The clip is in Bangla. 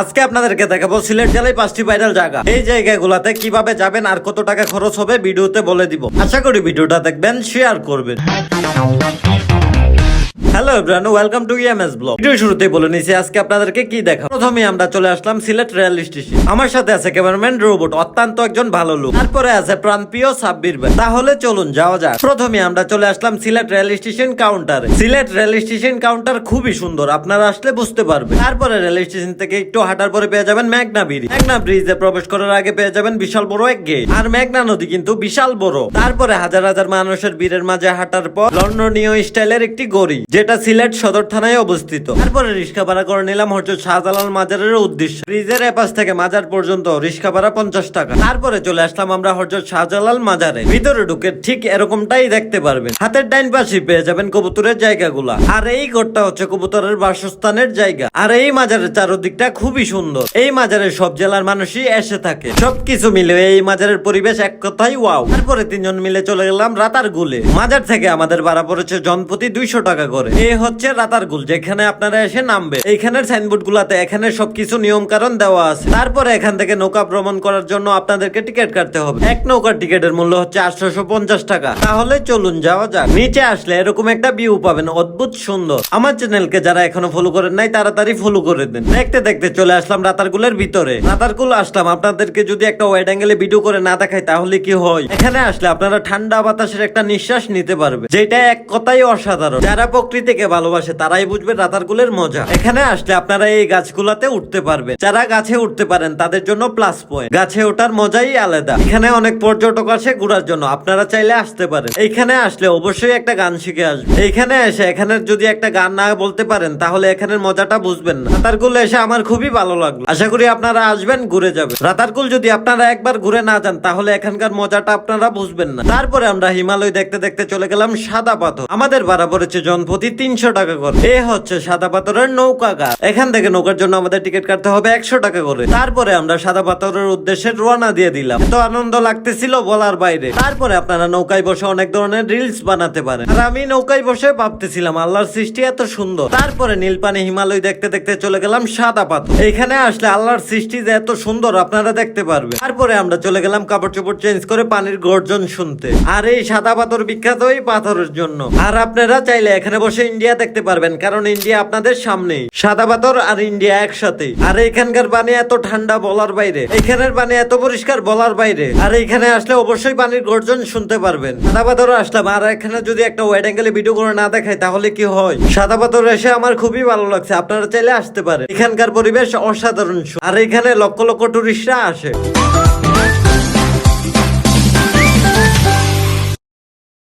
আজকে আপনাদেরকে দেখাবো সিলেট জেলায় পাঁচটি ভাইরাল জায়গা। এই জায়গাগুলোতে কীভাবে যাবেন আর কত টাকা খরচ হবে ভিডিওতে বলে দিব। আশা করি ভিডিওটা দেখবেন শেয়ার করবেন। Hello everyone welcome to EMS blog video শুরুতে বলে নিছি, আজকে আপনাদেরকে কি দেখাবো? প্রথমে আমরা চলে আসলাম সিলেট রেল স্টেশন। আমার সাথে আছে ক্যামেরাম্যান রোবট, অত্যন্ত একজন ভালো লোক। তারপরে আছে প্রাণপ্রিয় সাব্বির ভাই। তাহলে চলুন, যাওয়া যাক। প্রথমে আমরা চলে আসলাম সিলেট রেল স্টেশন কাউন্টারে সিলেট রেল স্টেশন কাউন্টার খুবই সুন্দর, আপনারা আসলে বুঝতে পারবেন। তারপরে রেল স্টেশন থেকে একটু হাঁটার পরে পেয়ে যাবেন মেঘনা ব্রিজ। মেঘনা ব্রিজে প্রবেশ করার আগে পেয়ে যাবেন বিশাল বড় এক গেট আর মেঘনা নদী কিন্তু বিশাল বড়। তারপরে হাজার হাজার মানুষের ভিড়ের মাঝে হাঁটার পর লন্ডনীয় স্টাইলের একটি গড়ি যেটা সিলেট সদর থানায় অবস্থিত। তারপরে ভাড়া করে নিলাম হচ্ছে শাহজালাল মাজারের উদ্দেশ্যে। ব্রিজের এপাশ থেকে মাজার পর্যন্ত ভাড়া পঞ্চাশ টাকা। তারপরে চলে আসলাম আমরা হচ্ছে শাহজালাল মাজারে। ভিতরে ঢুকে ঠিক এরকমটাই দেখতে পারবেন। হাতের ডাইন পাশে পেয়ে যাবেন কবুতরের জায়গাগুলা। আর এই ঘরটা হচ্ছে কবুতরের বাসস্থানের জায়গা। আর এই মাজারের চারদিকটা খুবই সুন্দর। এই মাজারে সব জেলার মানুষই এসে থাকে। সবকিছু মিলে এই মাজারের পরিবেশ এক কথাই ওয়াও। তারপরে তিনজন মিলে চলে গেলাম রাতার গুলে মাজার থেকে আমাদের ভাড়া পড়েছে জনপ্রতি দুইশো টাকা করে। এই হচ্ছে রাতার গুল, যেখানে আপনারা এসে নামবে এইখানের সাইনবোর্ড গুলাতে এখানে সবকিছু নিয়ম কারণ দেওয়া আছে। তারপরে এখান থেকে নৌকা ভ্রমণ করার জন্য আপনাদেরকে টিকিট কাটতে হবে। এক নৌকার টিকিটের মূল্য হচ্ছে আটশোশো পঞ্চাশ টাকা। তাহলে চলুন যাওয়া যাক। নিচে আসলে এরকম একটা ভিউ পাবেন, অদ্ভুত সুন্দর। আমার চ্যানেলকে যারা এখনও ফলো করেন নাই, তাড়াতাড়ি ফলো করে দেন। দেখতে দেখতে চলে আসলাম রাতারগুলের ভিতরে। রাতারগুল আসলাম, আপনাদেরকে যদি একটা ওয়াইড অ্যাঙ্গেলে ভিডিও করে না দেখাই, তাহলে কি হয়? এখানে আসলে আপনারা ঠান্ডা বাতাসের একটা নিঃশ্বাস নিতে পারবে, যেটা এক কথাই অসাধারণ। যারা প্রকৃতিকে ভালোবাসে, তারাই বুঝবে রাতারগুলের মজা। এখানে আসলে আপনারা এই গাছগুলাতে উঠতে পারবেন। যারা গাছে উঠতে পারেন, তাদের জন্য প্লাস পয়েন্ট গাছে ওঠার মজাই আলাদা। এখানে অনেক পর্যটক আসে ঘোরার জন্য, আপনারা চাইলে আসতে পারেন। এইখানে আসলে অবশ্যই একটা গান শিখে আসবে। এইখানে এসে এখানে যদি একটা গান না বলতে পারেন, তাহলে এখানের মজাটা বুঝবেন না। রাতারকুল এসে আমার খুবই ভালো লাগল। আশা করি আপনারা আসবেন, ঘুরে যাবেন। রাতারকুল যদি আপনারা একবার ঘুরে না যান, তাহলে এখানকার মজাটা আপনারা বুঝবেন না। তারপরে আমরা হিমালয় দেখতে দেখতে চলে গেলাম সাদা পাথর। আমাদের ভাড়া পড়েছে জনপ্রতি তিনশো টাকা করে। এ হচ্ছে সাদা পাথরের নৌকা ঘাট এখান থেকে নৌকার জন্য আমাদের টিকিট কাটতে হবে একশো টাকা করে। তারপরে আমরা সাদা পাথরের উদ্দেশ্যে রওনা দিয়ে দিলাম। এত আনন্দ লাগতেছিল বলার বাইরে। তারপরে আপনারা নৌকায় বসে অনেক ধরনের রিলস বানাতে পারেন। আর আমি নৌকায় বসে ভাবতেছিলাম, আল্লাহর সৃষ্টি এত সুন্দর। তারপরে নীলপানি হিমালয় দেখতে দেখতে চলে গেলাম সাদা পাথর। এখানে আসলে আল্লাহর সৃষ্টি যে এত সুন্দর আপনারা দেখতে পারবে তারপরে আমরা চলে গেলাম কাপড় চোপড় চেঞ্জ করে পানির গর্জন শুনতে। আর এই সাদা পাথর বিখ্যাত এই পাথরের জন্য। আর আপনারা চাইলে এখানে বসে ইন্ডিয়া দেখতে পারবেন, কারণ ইন্ডিয়া আপনাদের সামনেই। সাদা পাথর আর ইন্ডিয়া একসাথে। আর এখানকার পানি এত ঠান্ডা বলার বাইরে এখানের পানি এত পরিষ্কার বলার বাইরে, আর এখানে আসলে অবশ্যই পানির গর্জন শুনতে পারবেন। সাদা পাথর আসলাম, আর এখানে যদি একটা ওয়াইড অ্যাঙ্গেলে ভিডিও করে না দেখায় তাহলে কি হয়? সাদা পাথর এসে আমার খুবই ভালো লাগছে, আপনারা চাইলে আসতে পারেন। এখানকার পরিবেশ অসাধারণ আর এখানে লক্ষ লক্ষ টুরিস্টরা আসে।